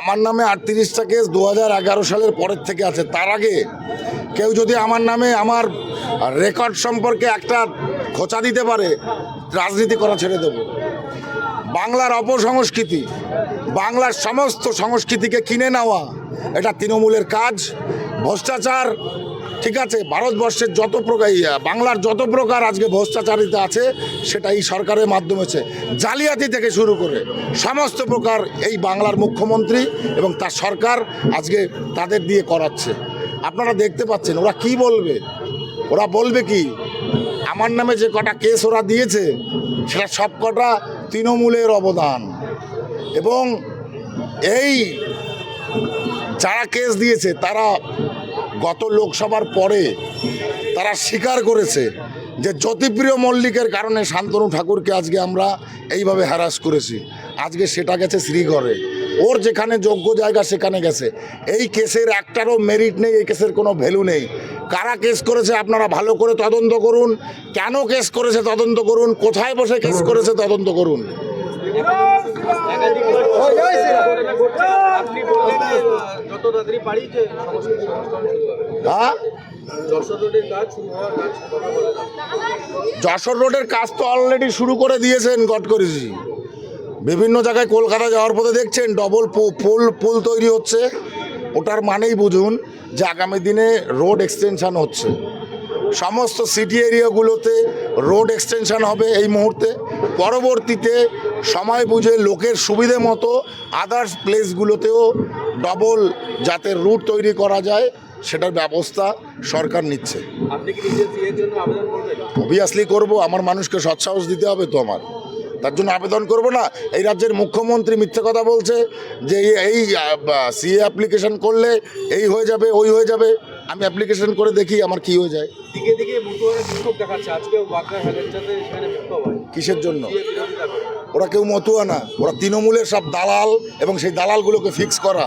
আমার নামে আটত্রিশটা কেস দু হাজার এগারো সালের পরের থেকে আছে। তার আগে কেউ যদি আমার নামে আমার রেকর্ড সম্পর্কে একটা খোঁচা দিতে পারে, রাজনীতি করা ছেড়ে দেবো। বাংলার অপসংস্কৃতি বাংলার সমস্ত সংস্কৃতিকে কিনে নেওয়া, এটা তৃণমূলের কাজ, ভ্রষ্টাচার, ঠিক আছে? ভারতবর্ষের যত প্রকার বাংলার যত প্রকার আজকে ভ্রষ্টাচারিতা আছে সেটা এই সরকারের মাধ্যমে জালিয়াতি থেকে শুরু করে সমস্ত প্রকার এই বাংলার মুখ্যমন্ত্রী এবং তার সরকার আজকে তাদের দিয়ে করাচ্ছে। আপনারা দেখতে পাচ্ছেন, ওরা কি বলবে? ওরা বলবে কি, আমার নামে যে কটা কেস ওরা দিয়েছে, সেটা সব কটা তৃণমূলের অবদান। এবং এই যারা কেস দিয়েছে, তারা গত লোকসভার পরে তারা স্বীকার করেছে যে জ্যোতিপ্রিয় মল্লিকের কারণে শান্তনু ঠাকুরকে আজকে আমরা এইভাবে হ্যারাস করেছি। আজকে সেটা গেছে শ্রীঘরে ওর যেখানে যোগ্য জায়গা, সেখানে গেছে। এই কেসের একটারও মেরিট নেই, এই কেসের কোনো ভ্যালু নেই। কারা কেস করেছে আপনারা ভালো করে তদন্ত করুন। কেন কেস করেছে তদন্ত করুন? কোথায় বসে কেস করেছে তদন্ত করুন? হ্যাঁ যশোর রোডের কাজ তো অলরেডি শুরু করে দিয়েছেন গডকরিজি বিভিন্ন জায়গায় কলকাতা যাওয়ার পথে দেখছেন ডবল পুল পুল তৈরি হচ্ছে। ওটার মানেই বুঝুন যে আগামী দিনে রোড এক্সটেনশান হচ্ছে। সমস্ত সিটি এরিয়াগুলোতে রোড এক্সটেনশান হবে এই মুহূর্তে। পরবর্তীতে সময় বুঝে লোকের সুবিধে মতো আদার্স প্লেসগুলোতেও ডবল যাতে রুট তৈরি করা যায় সেটার ব্যবস্থা সরকার নিচ্ছে। অবভিয়াসলি করব আমার মানুষকে সৎসাহস দিতে হবে তো আমার। তার জন্য আবেদন করব না এই রাজ্যের মুখ্যমন্ত্রী মিথ্যে কথা বলছে যে এই- এই সিএ অ্যাপ্লিকেশন করলে এই হয়ে যাবে ওই হয়ে যাবে। আমি অ্যাপ্লিকেশন করে দেখি আমার কি হয়ে যায়। দিকে দিকে বিক্ষোভ দেখাচ্ছে। আজকেও সেখানে বিক্ষোভ হয়। কিসের জন্য? ওরা কেউ মতুয়া না। ওরা তৃণমূলের সব দালাল এবং সেই দালালগুলোকে ফিক্স করা।